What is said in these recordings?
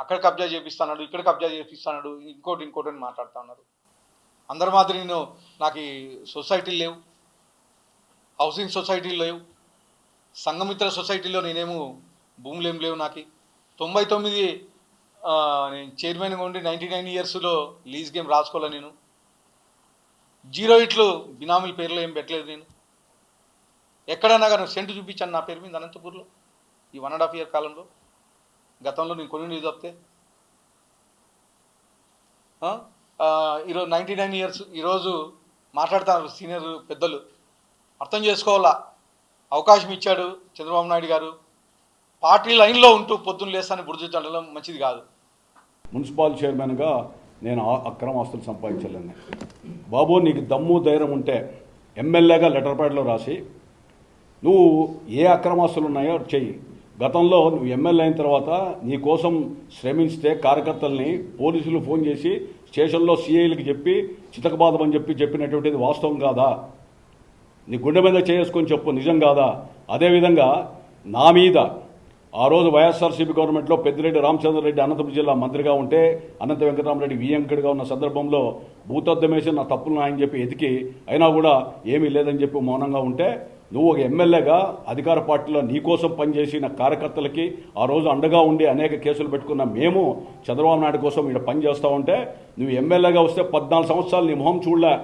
అక్కడ కబ్జా చేపిస్తాడు ఇక్కడ కబ్జా చేపిస్తాడు ఇంకోటి ఇంకోటి అని మాట్లాడుతూ ఉన్నారు. అందరి మాదిరి నేను నాకు ఈ సొసైటీలు లేవు హౌసింగ్ సొసైటీలు లేవు సంఘమిత్ర సొసైటీలో నేనేమో భూములు ఏం లేవు నాకు. తొంభై తొమ్మిది నేను చైర్మన్గా ఉండి నైంటీ నైన్ ఇయర్స్లో లీజ్ గేమ్ రాసుకోలే నేను. జీరో ఇట్లు బినామీల పేర్లో ఏం పెట్టలేదు నేను. ఎక్కడైనా కానీ సెంటు చూపించాను నా పేరు మీద అనంతపూర్లో ఈ వన్ అండ్ హాఫ్ ఇయర్ కాలంలో. గతంలో నేను కొన్ని నీళ్ళు తప్పితే ఈరోజు నైంటీ నైన్ ఇయర్స్ ఈరోజు మాట్లాడుతున్నారు సీనియర్ పెద్దలు. అర్థం చేసుకోవాలా? అవకాశం ఇచ్చాడు చంద్రబాబు నాయుడు గారు. పార్టీ లైన్లో ఉంటూ పొద్దున్న లేస్తాను బుర్జుతడం మంచిది కాదు. మున్సిపల్ చైర్మన్గా నేను అక్రమ ఆస్తులు సంపాదించలేను. బాబు నీకు దమ్ము ధైర్యం ఉంటే ఎమ్మెల్యేగా లెటర్ ప్యాడ్లో రాసి నువ్వు ఏ అక్రమాస్తులు ఉన్నాయో చెయ్యి. గతంలో నువ్వు ఎమ్మెల్యే అయిన తర్వాత నీ కోసం శ్రమించితే కార్యకర్తల్ని పోలీసులు ఫోన్ చేసి స్టేషన్లో సీఐలకు చెప్పి చితకబాదమని చెప్పి చెప్పినటువంటిది వాస్తవం కాదా? నీ గుండె మీద చేసుకొని చెప్పు నిజం కాదా? అదేవిధంగా నా మీద ఆ రోజు వైఎస్ఆర్సీపీ గవర్నమెంట్లో పెద్దిరెడ్డి రామచంద్రరెడ్డి అనంతపురం జిల్లా మంత్రిగా ఉంటే అనంత వెంకటరామరెడ్డి వియంకడిగా ఉన్న సందర్భంలో భూతద్దమేసి నా తప్పులు ఆయన చెప్పి ఎతికి అయినా కూడా ఏమీ లేదని చెప్పి మౌనంగా ఉంటే నువ్వు ఒక ఎమ్మెల్యేగా అధికార పార్టీలో నీకోసం పనిచేసిన కార్యకర్తలకి ఆ రోజు అండగా ఉండి అనేక కేసులు పెట్టుకున్న మేము చంద్రబాబు నాయుడు కోసం ఇక్కడ పనిచేస్తా ఉంటే నువ్వు ఎమ్మెల్యేగా వస్తే పద్నాలుగు సంవత్సరాలు నీ మొహం చూడలే.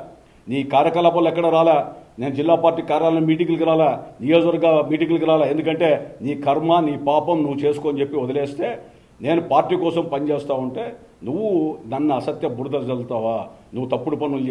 నీ కార్యకలాపాలు ఎక్కడ రాలా? నేను జిల్లా పార్టీ కార్యాలయం మీటింగ్లకు రాలా. నియోజకవర్గ మీటింగ్లకు రాలా. ఎందుకంటే నీ కర్మ నీ పాపం నువ్వు చేసుకొని చెప్పి వదిలేస్తే నేను పార్టీ కోసం పనిచేస్తూ ఉంటే నువ్వు నన్ను అసత్య బురద చల్లుతావా నువ్వు తప్పుడు పనులు చేసి